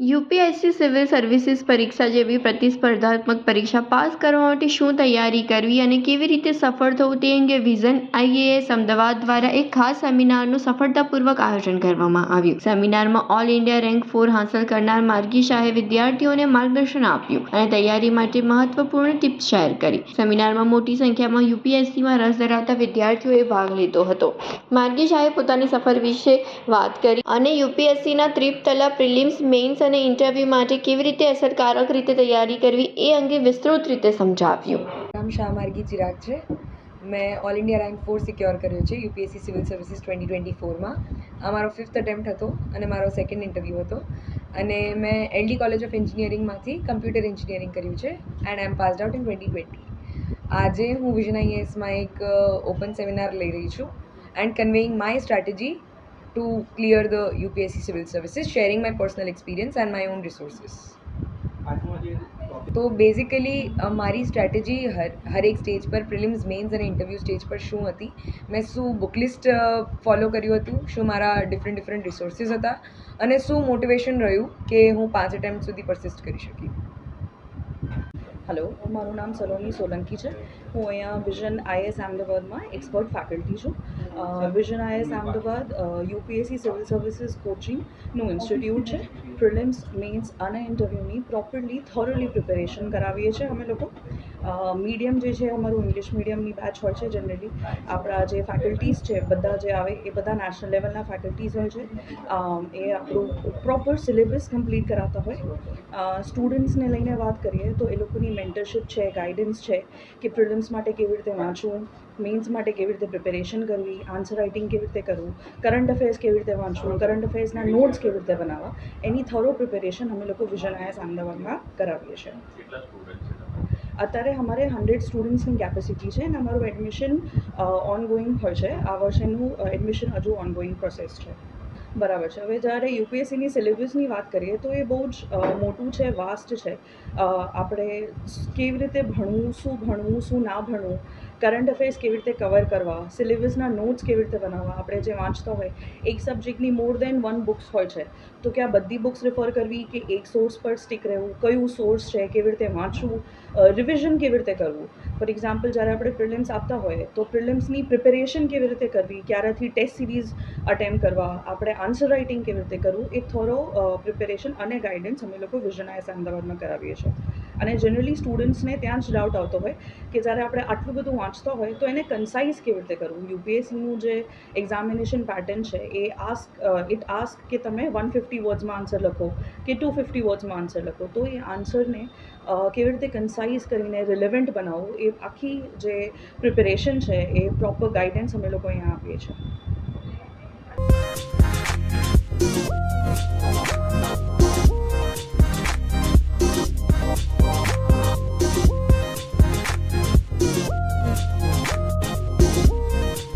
UPSC civil services પરીક્ષા જેવી પ્રતિસ્પર્ધાત્મક પરીક્ષા પાસ કરવા માટે શું તૈયારી કરવી અને કેવી રીતે સફળ થવું તે અંગે વિઝન આઈએએસ અમદાવાદ દ્વારા એક ખાસ સેમિનારનું સફળતાપૂર્વક આયોજન કરવામાં આવ્યું. સેમિનારમાં ઓલ ઇન્ડિયા રેન્ક ફોર હાંસલ કરનાર માર્ગી શાહે વિદ્યાર્થીઓને માર્ગદર્શન આપ્યું અને તૈયારી માટે મહત્વપૂર્ણ ટિપ્સ શેર કરી. સેમિનારમાં મોટી સંખ્યામાં યુપીએસસીમાં રસ ધરાવતા વિદ્યાર્થીઓએ ભાગ લીધો હતો. માર્ગી શાહે પોતાની સફર વિશે વાત કરી અને યુપીએસસીના ત્રિપતલા પ્રિલિમ્સ મેઇન્સ અને ઇન્ટરવ્યૂ માટે કેવી રીતે અસરકારક રીતે તૈયારી કરવી એ અંગે વિસ્તૃત રીતે સમજાવ્યું. નામ શાહ માર્ગી ચિરાગ છે. મેં all India rank four secure કર્યો છે UPSC civil services twenty twenty ફોરમાં આ મારો ફિફ્થ અટેમ્પ્ટ હતો અને મારો સેકન્ડ ઇન્ટરવ્યૂ હતો. અને મેં એલડી કોલેજ ઓફ એન્જિનિયરિંગમાંથી કમ્પ્યુટર એન્જિનિયરિંગ કર્યું છે and I am passed out in twenty twenty આજે હું વિઝન આઈએસમાં એક ઓપન સેમિનાર લઈ રહી છું and conveying my strategy to clear the UPSC civil services, sharing my personal experience and my own resources. તો basically મારી સ્ટ્રેટેજી હર હરેક સ્ટેજ પર પ્રિલિમ્સ મેન્સ અને ઇન્ટરવ્યૂ સ્ટેજ પર શું હતી મેં શું બુકલિસ્ટ ફોલો કર્યું હતું શું મારા ડિફરન્ટ ડિફરન્ટ રિસોર્સિસ હતા અને શું મોટિવેશન રહ્યું કે હું પાંચ એટેમ્પ સુધી પરસિસ્ટ કરી શકી હલો મારું નામ સલોની સોલંકી છે. હું અહીંયા વિઝન આઈએસ અમદાવાદમાં એક્સપર્ટ ફેકલ્ટી છું. Vision IAS Ahmedabad UPSC civil services કોચિંગનું institute છે. પ્રિલિમ્સ મેન્સ અને ઇન્ટરવ્યૂની પ્રોપરલી થોરલી પ્રિપેરેશન કરાવીએ છીએ અમે લોકો. મીડિયમ જે છે, અમારું ઇંગ્લિશ મીડિયમની બેચ હોય છે જનરલી આપણા જે ફેકલ્ટીઝ છે, બધા જે આવે, એ બધા નેશનલ લેવલના ફેકલ્ટીઝ હોય છે. એ આપણું પ્રોપર સિલેબસ કમ્પ્લીટ કરાવતા હોય. સ્ટુડન્ટ્સને લઈને વાત કરીએ તો એ લોકોની મેન્ટરશિપ છે ગાઈડન્સ છે કે પ્રિલિમ્સ માટે કેવી રીતે વાંચવું મેન્સ માટે કેવી રીતે પ્રિપેરેશન કરવી આન્સર રાઇટિંગ કેવી રીતે કરવું કરંટ અફેર્સ કેવી રીતે વાંચવું કરંટ અફેર્સના નોટ્સ કેવી રીતે બનાવવા, એની થરો પ્રિપેરેશન અમે લોકો વિઝન આયાસ અમદાવાદમાં કરાવીએ છીએ. અત્યારે અમારે હંડ્રેડ સ્ટુડન્ટ્સની કેપેસિટી છે અને અમારું એડમિશન ઓનગોઈંગ હોય છે. આ વર્ષેનું એડમિશન હજુ ઓનગોઈંગ પ્રોસેસ છે. બરાબર છે. હવે જ્યારે યુપીએસસીની સિલેબસની વાત કરીએ તો એ બહુ જ મોટું છે વાસ્ટ છે. આપણે કેવી રીતે ભણવું, શું ભણવું, શું ના ભણવું કરંટ અફેર્સ કેવી રીતે કવર કરવા સિલેબસના નોટ્સ કેવી રીતે બનાવવા, આપણે જે વાંચતા હોય, એક સબ્જેક્ટની મોર દેન વન બુક્સ હોય છે, તો કે આ બધી બુક્સ રિફર કરવી કે એક સોર્સ પર સ્ટીક રહેવું, કયું સોર્સ છે, કેવી રીતે વાંચવું રિવિઝન કેવી રીતે કરવું? ફોર એક્ઝામ્પલ જ્યારે આપણે પ્રિલિમ્સ આપતા હોય, તો પ્રિલિમ્સની પ્રિપેરેશન કેવી રીતે કરવી, ક્યારેથી ટેસ્ટ સિરીઝ અટેમ્પ કરવા, આપણે આન્સર રાઇટિંગ કેવી રીતે કરવું, એ થોરો પ્રિપેરેશન અને ગાઈડન્સ અમે લોકો વિઝન આઈએસ અમદાવાદમાં કરાવીએ છીએ. અને જનરલી સ્ટુડન્ટ્સને ત્યાં જ ડાઉટ આવતો હોય કે જ્યારે આપણે આટલું બધું વાંચતા હોય તો એને કન્સાઇઝ કેવી રીતે કરવું? યુપીએસસીનું જે એક્ઝામિનેશન પેટર્ન છે, એ આસ્ક ઇટ આસ્ક કે તમે વન ફિફ્ટી વર્ડ્સમાં આન્સર લખો કે ટુ ફિફ્ટી વર્ડ્સમાં આન્સર લખો? તો એ આન્સરને કેવી રીતે કન્સાઇઝ કરીને રિલેવન્ટ બનાવવું એ આખી જે પ્રિપેરેશન છે, એ પ્રોપર ગાઈડન્સ અમે લોકો અહીંયા આપીએ છીએ.